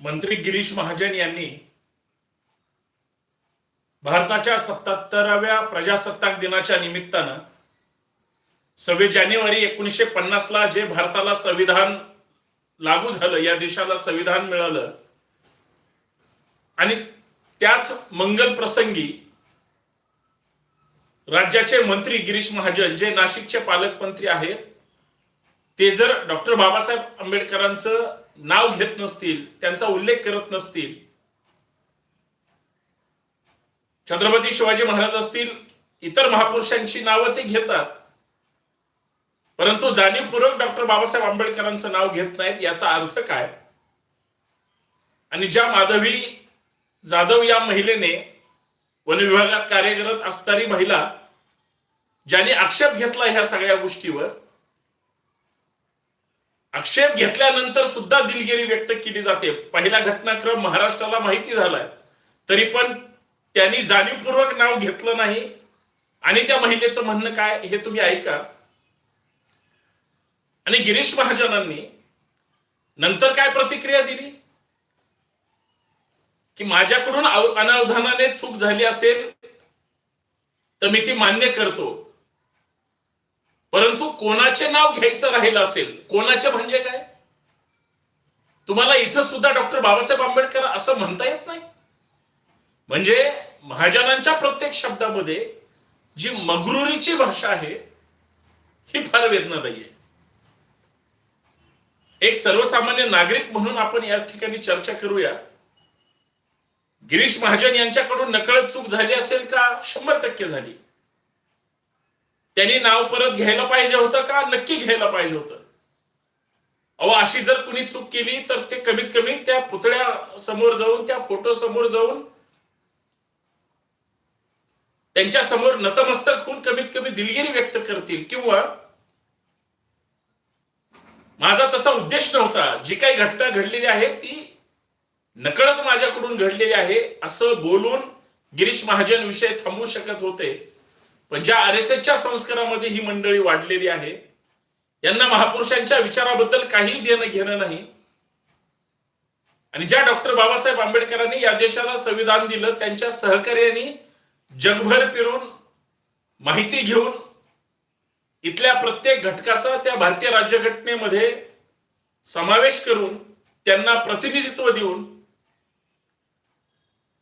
मंत्री गिरीश महाजन यांनी भारताच्या सत्याहत्तराव्या प्रजासत्ताक दिनाच्या निमित्तानं सव्वीस जानेवारी एकोणीसशे पन्नासला जे भारताला संविधान लागू झालं या देशाला संविधान मिळालं आणि त्याच मंगल प्रसंगी राज्याचे मंत्री गिरीश महाजन जे नाशिकचे पालकमंत्री आहेत ते जर डॉक्टर बाबासाहेब आंबेडकरांचं नाव घेत नसतील त्यांचा उल्लेख करत नसतील. छत्रपती शिवाजी महाराज असतील इतर महापुरुषांची नावं ते घेतात. परंतु जाणीवपूर्वक डॉक्टर बाबासाहेब आंबेडकरांचं नाव घेत नाहीत याचा अर्थ काय? आणि ज्या माधवी जाधव या महिलेने वन विभागात कार्यरत असणारी महिला ज्यांनी आक्षेप घेतला ह्या सगळ्या गोष्टीवर आक्षेप घेतल्यानंतर सुद्धा दिलगिरी व्यक्त केली जाते. पहिला घटनाक्रम महाराष्ट्राला माहिती झालाय. तरी पण त्यांनी जाणीवपूर्वक नाव घेतलं नाही. आणि त्या महिलेचं म्हणणं काय हे तुम्ही ऐका. आणि गिरीश महाजनांनी नंतर काय प्रतिक्रिया दिली? की माझ्याकडून अनावधानाने चूक झाली असेल तर मी ती मान्य करतो. परंतु कोणाचे नाव घ्यायचं राहिलं असेल कोणाचे म्हणजे काय? तुम्हाला इथं सुद्धा डॉक्टर बाबासाहेब आंबेडकर असं म्हणता येत नाही. म्हणजे महाजनांच्या प्रत्येक शब्दामध्ये जी मगरुरीची भाषा आहे ही फार वेदनादायी आहे. एक सर्वसामान्य नागरिक म्हणून आपण या ठिकाणी चर्चा करूया. गिरीश महाजन यांच्याकडून नकळत चूक झाली असेल का? शंभर टक्के झाली. त्यांनी नाव परत घ्यायला पाहिजे होतं का? नक्की घ्यायला पाहिजे होतं. अहो अशी जर कुणी चूक केली तर ते कमीत कमी त्या पुतळ्या समोर जाऊन त्या फोटो समोर जाऊन त्यांच्यासमोर नतमस्तक होऊन कमीत कमी दिलगिरी व्यक्त करतील. किंवा माझा तसा उद्देश नव्हता. जी काही घटना घडलेली आहे ती नकळत माझ्याकडून घडलेली आहे. असं बोलून गिरीश महाजन विषय थांबवू शकत होते. पण ज्या आर एस एसच्या संस्कारामध्ये ही मंडळी वाढलेली आहे यांना महापुरुषांच्या विचाराबद्दल काही देणं घेणं नाही. आणि ज्या डॉक्टर बाबासाहेब आंबेडकरांनी या देशाला संविधान दिलं त्यांच्या सहकार्याने जगभर फिरून माहिती घेऊन इथल्या प्रत्येक घटकाचा त्या भारतीय राज्यघटनेमध्ये समावेश करून त्यांना प्रतिनिधित्व देऊन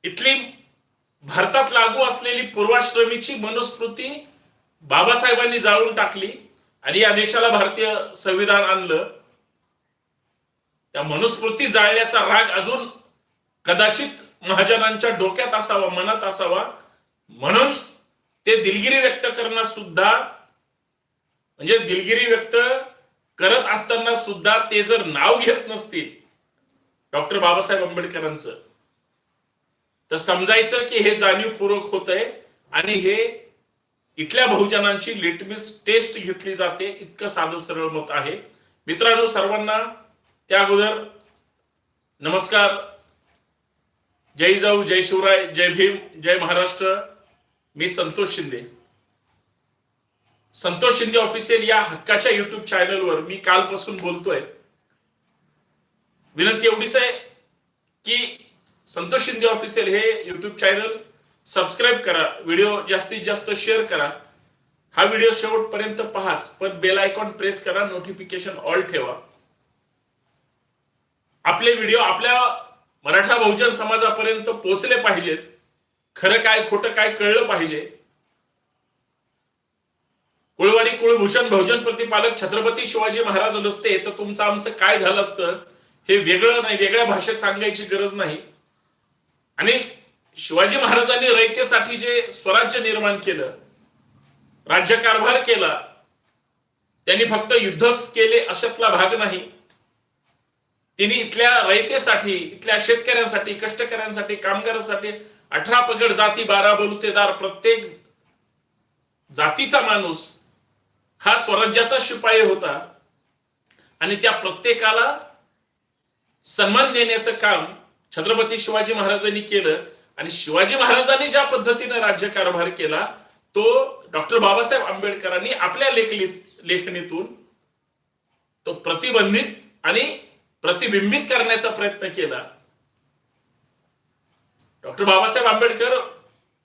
इथली भारतात लागू असलेली पूर्वाश्रमीची मनुस्मृती बाबासाहेबांनी जाळून टाकली आणि या देशाला भारतीय संविधान आणलं. त्या मनुस्मृती जाळल्याचा राग अजून कदाचित महाजनांच्या डोक्यात असावा मनात असावा. म्हणून ते दिलगिरी व्यक्त करणं सुद्धा म्हणजे दिलगिरी व्यक्त करत असताना सुद्धा ते जर नाव घेत नसतील डॉक्टर बाबासाहेब आंबेडकरांचं तर समजायचं की हे जाणीवपूर्वक होत आहे आणि हे इथल्या बहुजनांची लिटमिस टेस्ट घेतली जाते इतकं साधं सरळ मत आहे. मित्रांनो सर्वांना त्या अगोदर नमस्कार. जय जाऊ जय शिवराय जय भीम जय महाराष्ट्र. मी संतोष शिंदे. संतोष शिंदे ऑफिशियल या हक्काच्या युट्यूब चॅनलवर मी कालपासून बोलतोय. विनंती एवढीच आहे की संतोष शिंदे ऑफिशियल हे यूट्यूब चॅनल सबस्क्राईब करा. व्हिडिओ जास्तीत जास्त शेअर करा. हा व्हिडिओ शेवटपर्यंत पहाच पण बेल आयकॉन प्रेस करा नोटिफिकेशन ऑल ठेवा. आपले व्हिडिओ आपल्या मराठा बहुजन समाजापर्यंत पोहोचले पाहिजेत. खरं काय खोटं काय कळलं पाहिजे. कुळवाडी कुळभूषण बहुजन प्रतिपालक छत्रपती शिवाजी महाराज नसते तर तुमचं आमचं काय झालं असतं हे वेगळं नाही वेगळ्या भाषेत सांगायची गरज नाही. आणि शिवाजी महाराजांनी रयतेसाठी जे स्वराज्य निर्माण केलं राज्यकारभार केला त्यांनी फक्त युद्धच केले अशातला भाग नाही. त्यांनी इथल्या रयतेसाठी इथल्या शेतकऱ्यांसाठी कष्टकऱ्यांसाठी कामगारांसाठी अठरा पगड जाती बारा बलुतेदार प्रत्येक जातीचा माणूस हा स्वराज्याचा शिपाई होता. आणि त्या प्रत्येकाला सन्मान देण्याचं काम छत्रपती शिवाजी महाराजांनी केलं आणि शिवाजी महाराजांनी ज्या पद्धतीने राज्यकारभार केला तो डॉक्टर बाबासाहेब आंबेडकरांनी आपल्या लेखली लेखणीतून तो प्रतिबंधित आणि प्रतिबिंबित करण्याचा प्रयत्न केला. डॉक्टर बाबासाहेब आंबेडकर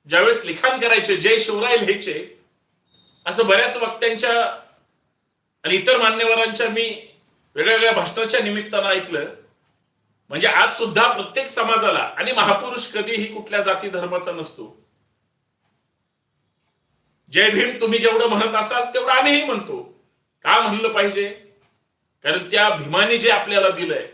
ज्यावेळेस लिखाण करायचे जय शिवराय लिहायचे असं बऱ्याच वक्त्यांच्या आणि इतर मान्यवरांच्या मी वेगळ्या वेगळ्या भाषणाच्या निमित्तानं ऐकलं. म्हणजे आज सुद्धा प्रत्येक समाजाला आणि महापुरुष कधीही कुठल्या जाती धर्माचा नसतो. जय भीम तुम्ही जेवढं म्हणत असाल तेवढं आम्हीही म्हणतो. का म्हणलं पाहिजे? कारण त्या भीमाने जे आपल्याला दिलंय.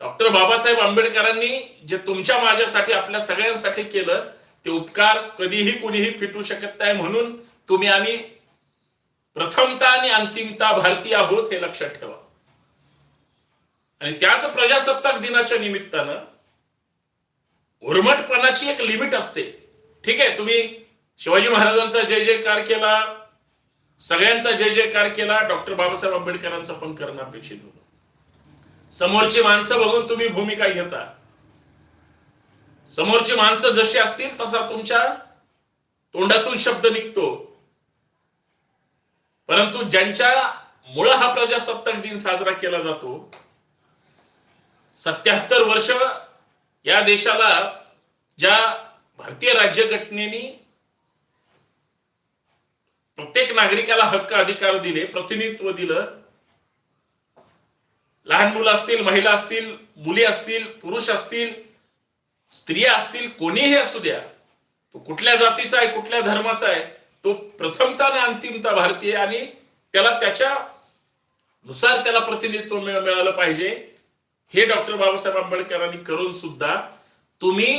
डॉक्टर बाबासाहेब आंबेडकरांनी जे तुमच्या माझ्यासाठी आपल्या सगळ्यांसाठी केलं ते उपकार कधीही कुणीही फिटू शकत नाही म्हणून तुम्ही आम्ही प्रथमता आणि अंतिमता भारतीय आहोत हे लक्षात ठेवा. आणि त्याच प्रजासत्ताक दिनाच्या निमित्तानं उर्मटपणाची एक लिमिट असते. ठीक आहे तुम्ही शिवाजी महाराजांचा जय जयकार केला सगळ्यांचा जय जयकार केला डॉक्टर बाबासाहेब आंबेडकरांचा पण करणं अपेक्षित होतं. समोरची माणसं बघून तुम्ही भूमिका घेता. समोरची माणसं जशी असतील तसा तुमच्या तोंडातून शब्द निघतो. परंतु ज्यांच्या मुळे हा प्रजासत्ताक दिन साजरा केला जातो सत्याहत्तर वर्ष या देशाला ज्या भारतीय राज्यघटनेने प्रत्येक नागरिकाला हक्क अधिकार दिले प्रतिनिधित्व दिलं लहान मुलं असतील महिला असतील मुली असतील पुरुष असतील स्त्रिया असतील कोणीही असू द्या तो कुठल्या जातीचा आहे कुठल्या धर्माचा आहे तो प्रथमता आणि अंतिमता भारतीय आणि त्याला त्याच्या नुसार त्याला प्रतिनिधित्व मिळालं पाहिजे. हे डॉक्टर बाबासाहेब आंबेडकरांनी करून सुद्धा तुम्ही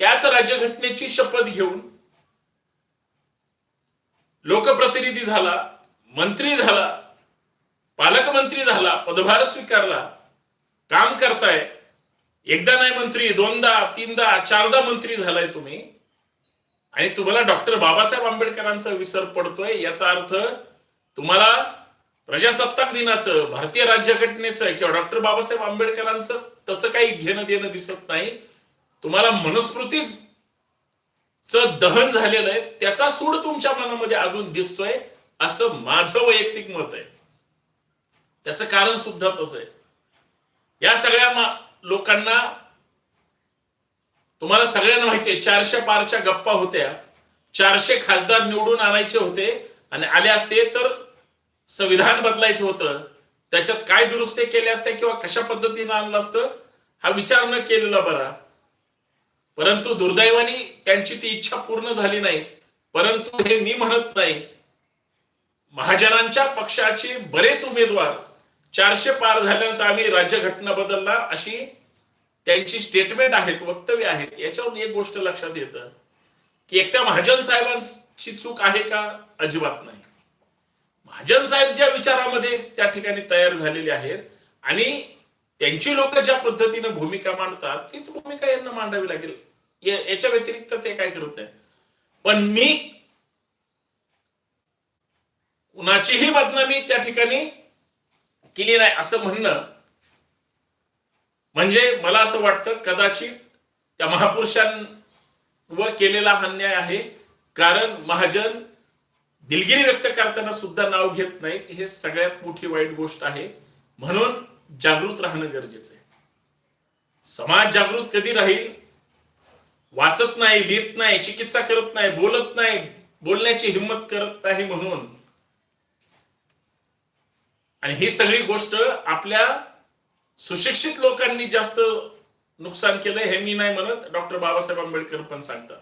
त्याच राज्यघटनेची शपथ घेऊन लोकप्रतिनिधी झाला मंत्री झाला पालकमंत्री झाला पदभार स्वीकारला काम करताय. एकदा नाही मंत्री दोनदा तीनदा चारदा मंत्री झालाय तुम्ही. आणि तुम्हाला डॉक्टर बाबासाहेब आंबेडकरांचा विसर पडतोय याचा अर्थ तुम्हाला प्रजासत्ताक दिनाचं भारतीय राज्यघटनेचं किंवा डॉक्टर बाबासाहेब आंबेडकरांचं तसं काही घेणं देणं दिसत नाही. तुम्हाला मनुस्मृती दहन झालेलं आहे त्याचा सूड तुमच्या मनामध्ये अजून दिसतोय असं माझं वैयक्तिक मत आहे. त्याचं कारण सुद्धा तसं आहे. या सगळ्या लोकांना तुम्हाला सगळ्यांना माहिती आहे चारशे पारच्या गप्पा होत्या. चारशे खासदार निवडून आणायचे होते आणि आले असते तर संविधान बदलायचं होतं त्याच्यात काय दुरुस्ती केल्या असत्या किंवा कशा पद्धतीनं आणलं असतं हा विचार न केलेला बरा. परंतु दुर्दैवाने त्यांची ती इच्छा पूर्ण झाली नाही. परंतु हे मी म्हणत नाही. महाजनांच्या पक्षाचे बरेच उमेदवार चारशे पार झाल्यानंतर आम्ही राज्यघटना बदलणार अशी त्यांची स्टेटमेंट आहेत वक्तव्य आहेत. याच्यावरून एक गोष्ट लक्षात येतं की एकट्या महाजन साहेबांची चूक आहे का? अजिबात नाही. महाजन साहेब ज्या विचारामध्ये त्या ठिकाणी तयार झालेले आहेत आणि त्यांची लोक ज्या पद्धतीने भूमिका मांडतात तीच भूमिका यांना मांडावी लागेल. याच्या व्यतिरिक्त ते काय करत नाही पण मी कुणाचीही बदनामी त्या ठिकाणी केली नाही असं म्हणणं म्हणजे मला असं वाटतं कदाचित त्या महापुरुषांवर केलेला अन्याय आहे. कारण महाजन दिलगिरी व्यक्त करताना सुद्धा नाव घेत नाहीत हे सगळ्यात मोठी वाईट गोष्ट आहे. म्हणून जागृत राहणं गरजेचं आहे. समाज जागृत कधी राहील? वाचत नाही लिहित नाही चिकित्सा करत नाही बोलत नाही बोलण्याची हिंमत करत नाही म्हणून. आणि ही सगळी गोष्ट आपल्या सुशिक्षित लोकांनी जास्त नुकसान केलंय हे मी नाही म्हणत. डॉक्टर बाबासाहेब आंबेडकर पण सांगतात.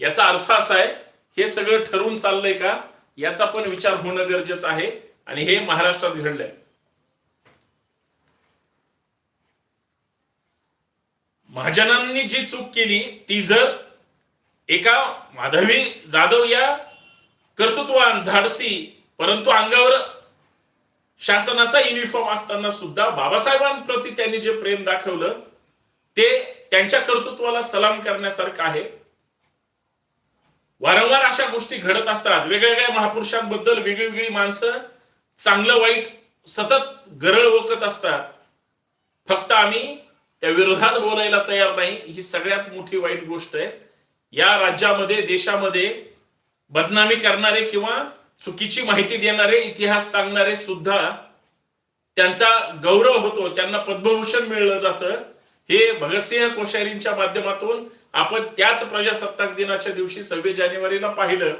याचा अर्थ असा आहे हे सगळं ठरवून चाललंय का? याचा पण विचार होणं गरजेचं आहे आणि हे महाराष्ट्रात घडलंय. महाजनांनी जी चूक केली ती जर एका माधवी जाधव या कर्तृत्वान धाडसी परंतु अंगावर शासनाचा युनिफॉर्म असताना सुद्धा बाबासाहेबांप्रती त्यांनी जे प्रेम दाखवलं ते त्यांच्या कर्तृत्वाला सलाम करण्यासारखं आहे. वारंवार अशा गोष्टी घडत असतात. वेगवेगळ्या महापुरुषांबद्दल वेगळी माणसं चांगलं वाईट सतत गरळ ओकत असतात. फक्त आम्ही त्या विरोधात बोलायला तयार नाही. ही सगळ्यात मोठी वाईट गोष्ट आहे. या राज्यामध्ये देशामध्ये बदनामी करणारे किंवा चुकीची माहिती देणारे इतिहास सांगणारे सुद्धा त्यांचा गौरव होतो. त्यांना पद्मभूषण मिळलं जातं. हे भगतसिंह कोश्यारींच्या माध्यमातून आपण त्याच प्रजासत्ताक दिनाच्या दिवशी सव्वीस जानेवारीला पाहिलं.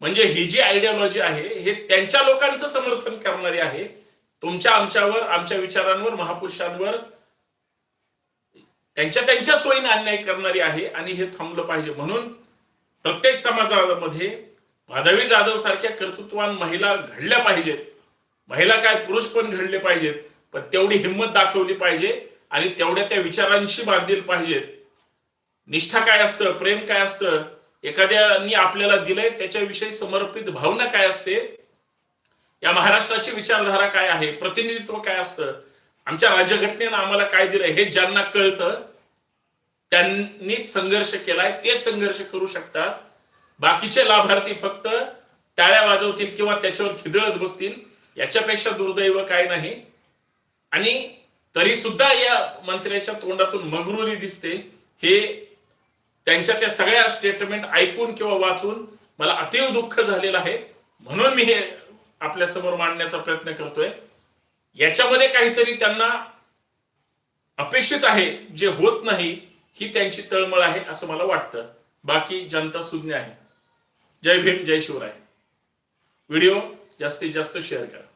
म्हणजे ही जी आयडियोलॉजी आहे हे त्यांच्या लोकांचं समर्थन करणारी आहे. तुमच्या आमच्यावर आमच्या विचारांवर महापुरुषांवर त्यांच्या त्यांच्या सोयीने अन्याय करणारी आहे आणि हे थांबलं पाहिजे. म्हणून प्रत्येक समाजामध्ये माधवी जाधव सारख्या कर्तृत्वान महिला घडल्या पाहिजेत. महिला काय पुरुष पण घडले पाहिजेत पण तेवढी हिंमत दाखवली पाहिजे. आणि तेवढ्या त्या विचारांशी बांधील पाहिजेत. निष्ठा काय असतं? प्रेम काय असतं? एखाद्यानी आपल्याला दिलंय त्याच्याविषयी समर्पित भावना काय असते? या महाराष्ट्राची विचारधारा काय आहे? प्रतिनिधित्व काय असतं? आमच्या राज्यघटनेनं आम्हाला काय दिलंय? हे ज्यांना कळतं त्यांनी संघर्ष केलाय ते संघर्ष करू शकतात. बाकीचे लाभार्थी फक्त टाळ्या वाजवतील किंवा त्याच्यावर खिदळत बसतील. याच्यापेक्षा दुर्दैव काय नाही. आणि तरी सुद्धा या मंत्र्याच्या तोंडातून मगरुरी दिसते. हे त्यांच्या त्या सगळ्या स्टेटमेंट ऐकून किंवा वाचून मला अतिव दुःख झालेलं आहे. म्हणून मी हे आपल्यासमोर मांडण्याचा प्रयत्न करतोय. याच्यामध्ये काहीतरी त्यांना अपेक्षित आहे. जे होत नाही ही त्यांची तळमळ आहे असं मला वाटतं. बाकी जनता सुज्ञ आहे. जय भीम जय शिवराय. व्हिडिओ जास्तीत जास्त शेअर करा.